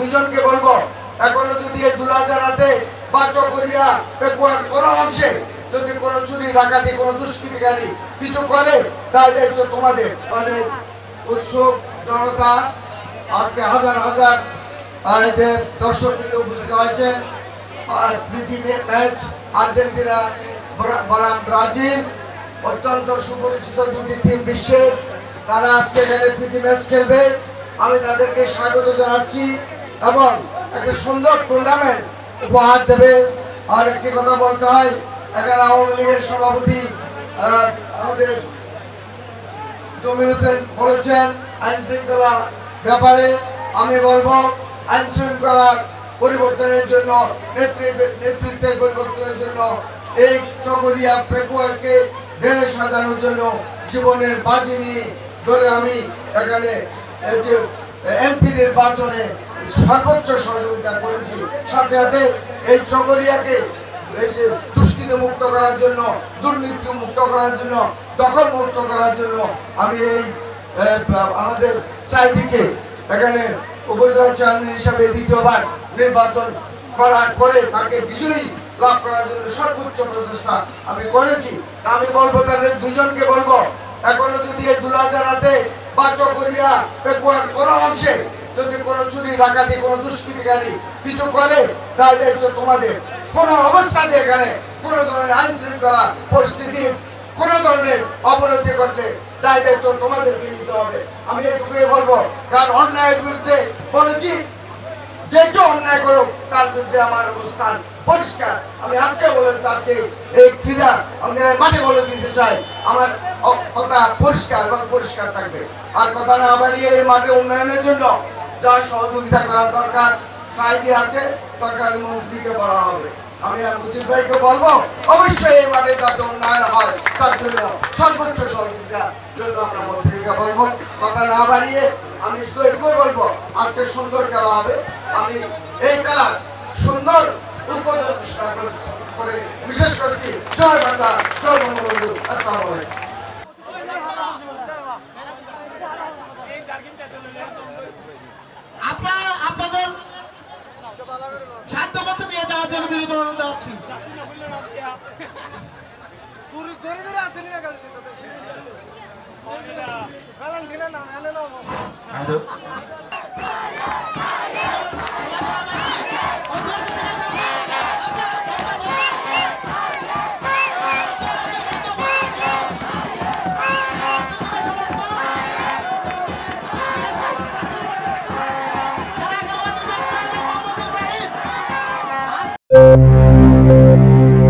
দুজনকে বলব, এখনও যদি এই দুলা জানাতে বা চকরিয়া পেকুয়ার কোনো অংশে যদি কোনো চুরি, ডাকাতি, কোনো দুষ্কৃতিকারী কিছু করে তাই দায়িত্ব তোমাদের। আমাদের উৎসুক জনতা আজকে হাজার হাজার যে দর্শক কিন্তু উপস্থিত হয়েছেন প্রীতি ম্যাচ আর্জেন্টিনা বনাম ব্রাজিল, অত্যন্ত সুপরিচিত দুটি টিম বিশ্বের। তারা আজকে এখানে প্রীতি ম্যাচ খেলবে। আমি তাদেরকে স্বাগত জানাচ্ছি। এবং একটা সুন্দর টুর্নামেন্ট উপহার দেবে। আর একটি কথা বলতে হয় এখানে আওয়ামী লীগের সভাপতি আমাদের জমির হোসেন বলেছেন আইন শৃঙ্খলা ব্যাপারে আমি বলব আইন শৃঙ্খলার পরিবর্তনের জন্য, নেতৃত্ব- নেতৃত্বের পরিবর্তনের জন্য, এই চকরিয়া পেকুয়াকে ঢেলে সাজানোর জন্য জীবনের বাজি নিয়ে ধরে আমি এখানে এমপি নির্বাচনে সর্বোচ্চ সহযোগিতা করেছি। সাথে সাথে এই চকরিয়াকে এই যে দুষ্কৃতি মুক্ত করার জন্য, দুর্নীতি মুক্ত করার জন্য, দখল মুক্ত করার জন্য আমি এই আমাদের চারিদিকে এখানে উপজেলা চেয়ারম্যান হিসাবে দ্বিতীয়বার নির্বাচন করা, করে তাকে বিজয়ী লাভ করার জন্য সর্বোচ্চ প্রচেষ্টা আমি করেছি। আমি বলব তাদের দুজনকে বলব, এখনও যদি এই দুলা অংশে যদি কোনো চুরি, ডাকাতি, কোনো দুষ্কৃতিকারী কিছু করে তাই দায়িত্ব তোমাদের। কোনো অবস্থাতে এখানে কোনো ধরনের আইন শৃঙ্খলা পরিস্থিতি, কোনো ধরনের অবনতি নিতে হবে। আমি এটুকুই বলব, কারণ অন্যায়ের বিরুদ্ধে বলেছি, যে কেউ অন্যায় করুক, তার বিরুদ্ধে আমার অবস্থান পরিষ্কার। আমি আজকে বলে আজকে এই ক্রীড়া আমি বলে দিতে চাই। আমার কথা পরিষ্কার এবং পরিষ্কার থাকবে। আর কথা না বাড়িয়ে এই মাঠে উন্নয়নের জন্য যা সহযোগিতা করা দরকার, সাইডে আছে সরকারি মন্ত্রীকে বলা হবে। আমি মুজিব ভাইকে বলব, অবশ্যই এই মাঠে যাতে উন্নয়ন হয়, তার জন্য সর্বোচ্চ সহযোগিতা জন্য আমরা মন্ত্রীকে বলব। কথা না বাড়িয়ে আমি শুধু এটুকুই বলব, আজকে সুন্দর খেলা হবে। আমি এই খেলার সুন্দর উদ্বোধন করে, বিশেষ করছি, জয় বাংলা, জয় বঙ্গবন্ধু। আসসালামু আলাইকুম। আপনারা আপনাদের সাধ্য মতো নিয়ে যাওয়ার জন্য বিরোধী অনুরোধ জানাচ্ছি সুরি ধরে ধরে আছে না কাজ না না সারা